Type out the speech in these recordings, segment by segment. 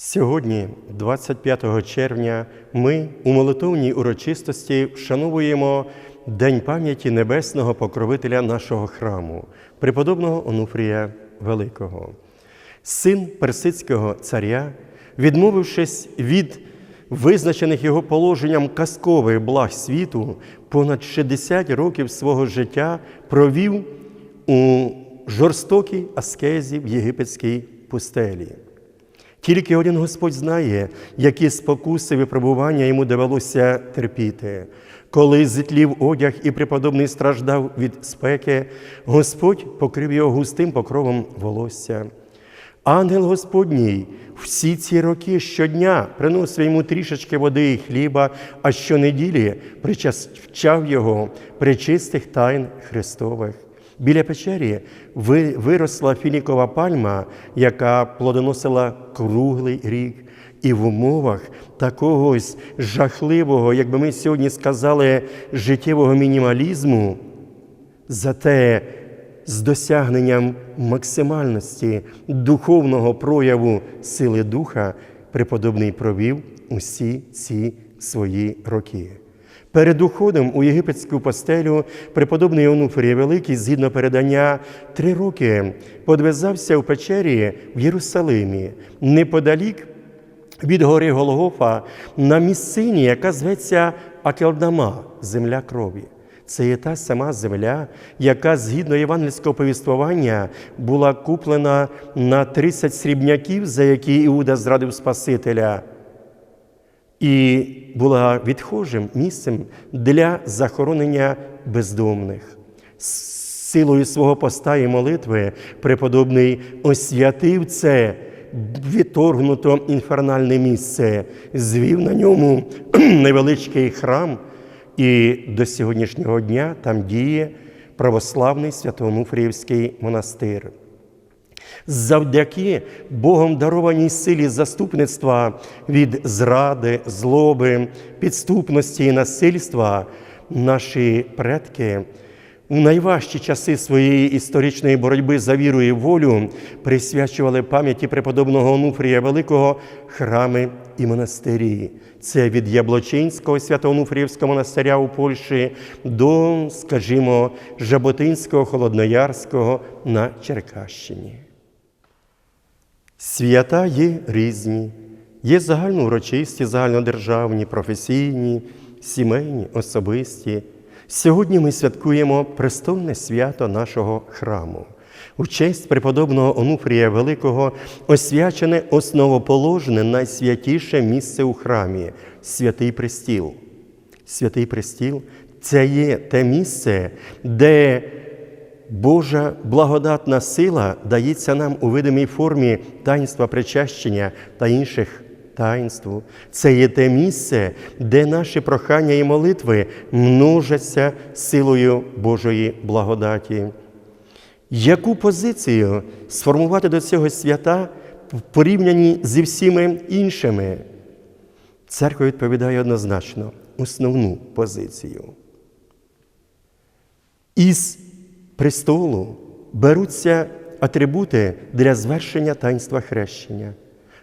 Сьогодні, 25 червня, ми у молитовній урочистості вшановуємо День пам'яті небесного покровителя нашого храму, преподобного Онуфрія Великого. Син персидського царя, відмовившись від визначених його положенням казкових благ світу, понад 60 років свого життя провів у жорстокій аскезі в єгипетській пустелі. Тільки один Господь знає, які спокуси випробування йому довелося терпіти. Коли зітлів одяг і преподобний страждав від спеки, Господь покрив його густим покровом волосся. Ангел Господній всі ці роки щодня приносив йому трішечки води і хліба, а щонеділі причащав його причистих тайн Христових. Біля печері виросла фінікова пальма, яка плодоносила круглий рік. І в умовах такогось жахливого, як би ми сьогодні сказали, життєвого мінімалізму, зате з досягненням максимальності духовного прояву сили духа преподобний провів усі ці свої роки. Перед уходом у єгипетську постелю преподобний Онуфрій Великий, згідно передання, три роки подвизався в печері в Єрусалимі, неподалік від гори Голгофа на місцині, яка зветься Акелдама, земля крові. Це є та сама земля, яка згідно євангельського повіствування була куплена на 30 срібняків, за які Іуда зрадив Спасителя, і була відхожим місцем для захоронення бездомних. Силою свого поста і молитви преподобний освятив це відторгнуто інфернальне місце, звів на ньому невеличкий храм, і до сьогоднішнього дня там діє православний Святоонуфріївський монастир. Завдяки Богом дарованій силі заступництва від зради, злоби, підступності і насильства, наші предки у найважчі часи своєї історичної боротьби за віру і волю присвячували пам'яті преподобного Онуфрія Великого храми і монастирі. Це від Яблочинського Свято-Онуфріївського монастиря у Польщі до, скажімо, Жаботинського, Холодноярського на Черкащині. Свята є різні, є загальноурочисті, загальнодержавні, професійні, сімейні, особисті. Сьогодні ми святкуємо престольне свято нашого храму. У честь преподобного Онуфрія Великого освячене основоположне найсвятіше місце у храмі святий престіл. Святий престіл це є те місце, де Божа благодатна сила дається нам у видимій формі таїнства причащення та інших таїнств. Це є те місце, де наші прохання і молитви множаться силою Божої благодаті. Яку позицію сформувати до цього свята в порівнянні зі всіми іншими? Церква відповідає однозначно основну позицію. Із престолу беруться атрибути для звершення таїнства хрещення.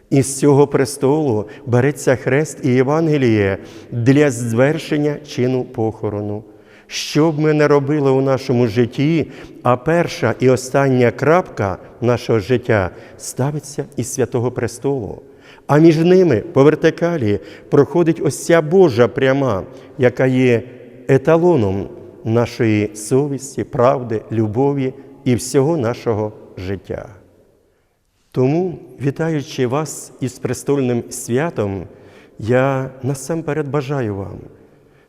Із цього престолу береться хрест і Євангеліє для звершення чину похорону. Що б ми не робили у нашому житті, а перша і остання крапка нашого життя ставиться із святого престолу. А між ними по вертикалі проходить ось ця Божа пряма, яка є еталоном нашої совісті, правди, любові і всього нашого життя. Тому, вітаючи вас із престольним святом, я насамперед бажаю вам,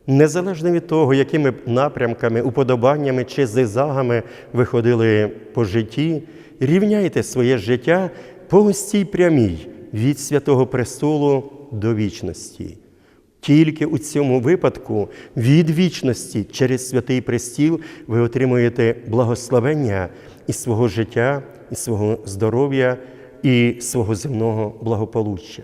незалежно від того, якими б напрямками, уподобаннями чи зигзагами ви ходили по житті, рівняйте своє життя по ось цій прямій від святого престолу до вічності. Тільки у цьому випадку від вічності через святий престіл ви отримуєте благословення і свого життя, і свого здоров'я, і свого земного благополуччя.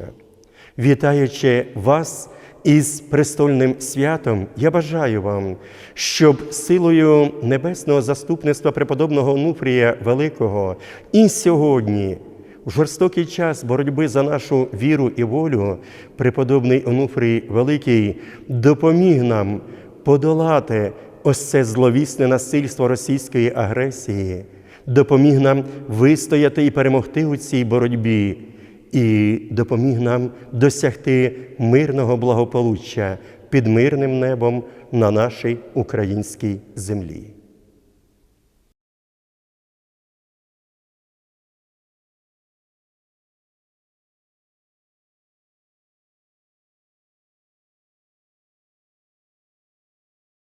Вітаючи вас із престольним святом, я бажаю вам, щоб силою небесного заступництва преподобного Онуфрія Великого і сьогодні В жорстокий час боротьби за нашу віру і волю преподобний Онуфрій Великий допоміг нам подолати ось це зловісне насильство російської агресії, допоміг нам вистояти і перемогти у цій боротьбі, і допоміг нам досягти мирного благополуччя під мирним небом на нашій українській землі.